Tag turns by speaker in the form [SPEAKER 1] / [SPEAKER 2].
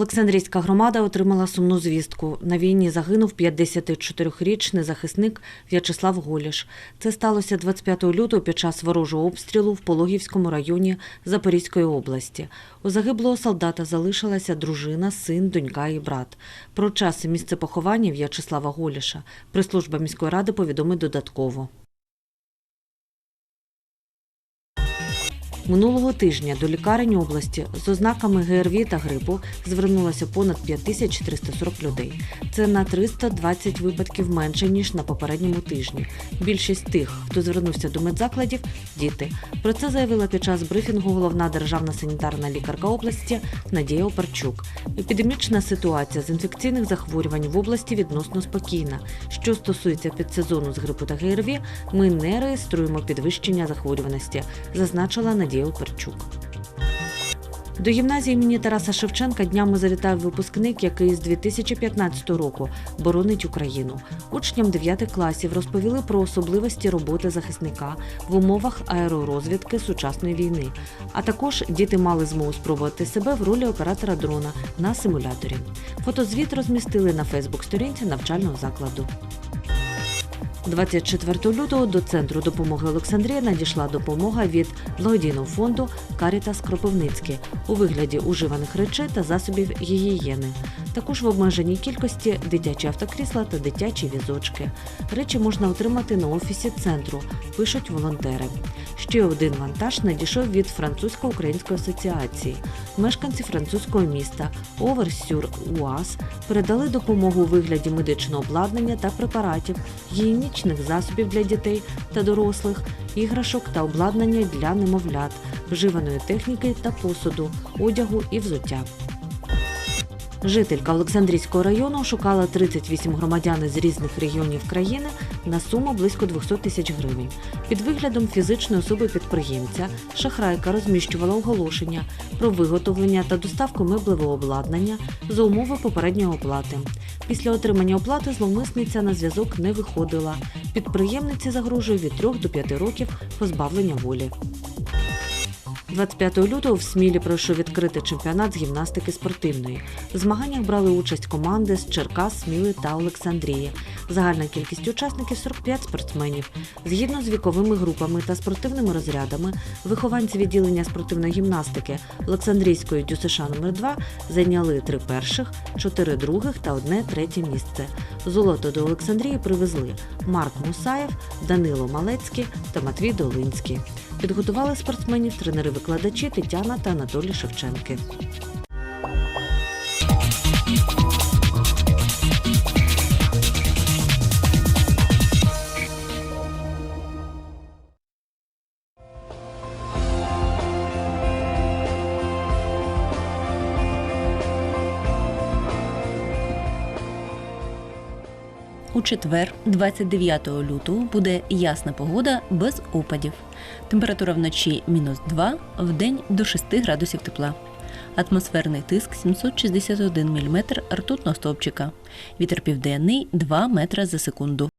[SPEAKER 1] Олександрійська громада отримала сумну звістку. На війні загинув 54-річний захисник В'ячеслав Голіш. Це сталося 25 лютого під час ворожого обстрілу в Пологівському районі Запорізької області. У загиблого солдата залишилася дружина, син, донька і брат. Про час і місце поховання В'ячеслава Голіша прес-служба міської ради повідомить додатково. Минулого тижня до лікарень області з ознаками ГРВІ та грипу звернулося понад 5340 людей. Це на 320 випадків менше ніж на попередньому тижні. Більшість тих, хто звернувся до медзакладів, діти. Про це заявила під час брифінгу головна державна санітарна лікарка області Надія Опарчук. Епідемічна ситуація з інфекційних захворювань в області відносно спокійна. Що стосується підсезону з грипу та ГРВІ, ми не реєструємо підвищення захворюваності, зазначила Надія Оперчук. До гімназії імені Тараса Шевченка днями завітав випускник, який з 2015 року боронить Україну. Учням 9 класів розповіли про особливості роботи захисника в умовах аеророзвідки сучасної війни. А також діти мали змогу спробувати себе в ролі оператора дрона на симуляторі. Фотозвіт розмістили на Фейсбук-сторінці навчального закладу. 24 лютого до центру допомоги Олександрія надійшла допомога від благодійного фонду Карітас Кропивницький у вигляді уживаних речей та засобів гігієни. Також в обмеженій кількості дитячі автокрісла та дитячі візочки. Речі можна отримати на офісі центру, пишуть волонтери. Ще один вантаж надійшов від французько-української асоціації. Мешканці французького міста Оверсюр УАЗ передали допомогу у вигляді медичного обладнання та препаратів, гігієнічних засобів для дітей та дорослих, іграшок та обладнання для немовлят, вживаної техніки та посуду, одягу і взуття. Жителька Олександрійського району шукала 38 громадян з різних регіонів країни на суму близько 200 тисяч гривень. Під виглядом фізичної особи підприємця шахрайка розміщувала оголошення про виготовлення та доставку меблевого обладнання за умови попередньої оплати. Після отримання оплати зловмисниця на зв'язок не виходила. Підприємниці загрожує від 3 до 5 років позбавлення волі. 25 лютого в Смілі пройшов відкритий чемпіонат з гімнастики спортивної. В змаганнях брали участь команди з Черкас, Сміли та Олександрії. Загальна кількість учасників 45 спортсменів. Згідно з віковими групами та спортивними розрядами, вихованці відділення спортивної гімнастики Олександрійської ДЮСШ номер 2 зайняли три перших, чотири других та одне третє місце. Золото до Олександрії привезли Марк Мусаєв, Данило Малецький та Матвій Долинський. Підготували спортсменів тренери-викладачі Тетяна та Анатолій Шевченки.
[SPEAKER 2] У четвер, 29 лютого, буде ясна погода без опадів. Температура вночі мінус 2, в день до 6 градусів тепла. Атмосферний тиск 761 мм ртутного стовпчика. Вітер південний 2 метра за секунду.